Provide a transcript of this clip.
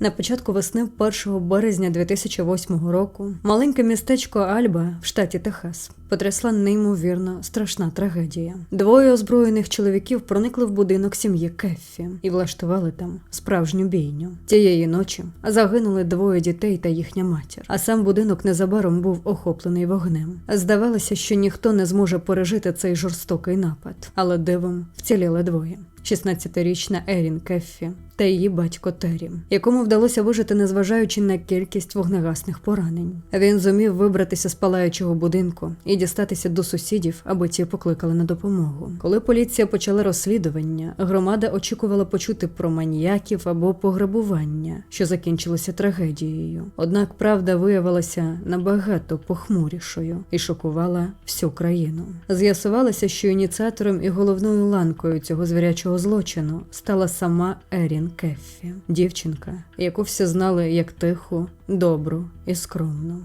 На початку весни 1 березня 2008 року маленьке містечко Альба в штаті Техас потрясла неймовірно страшна трагедія. Двоє озброєних чоловіків проникли в будинок сім'ї Кеффі і влаштували там справжню бійню. Тієї ночі загинули двоє дітей та їхня матір. А сам будинок незабаром був охоплений вогнем. Здавалося, що ніхто не зможе пережити цей жорстокий напад, але дивом вціліли двоє. 16-річна Ерін Кеффі та її батько Террі, якому вдалося вижити, незважаючи на кількість вогнегасних поранень. Він зумів вибратися з палаючого будинку і дістатися до сусідів, аби ті покликали на допомогу. Коли поліція почала розслідування, громада очікувала почути про маніяків або пограбування, що закінчилося трагедією. Однак правда виявилася набагато похмурішою і шокувала всю країну. З'ясувалося, що ініціатором і головною ланкою цього звірячого злочину стала сама Ерін Кеффі, дівчинка, яку всі знали як тиху, добру і скромну.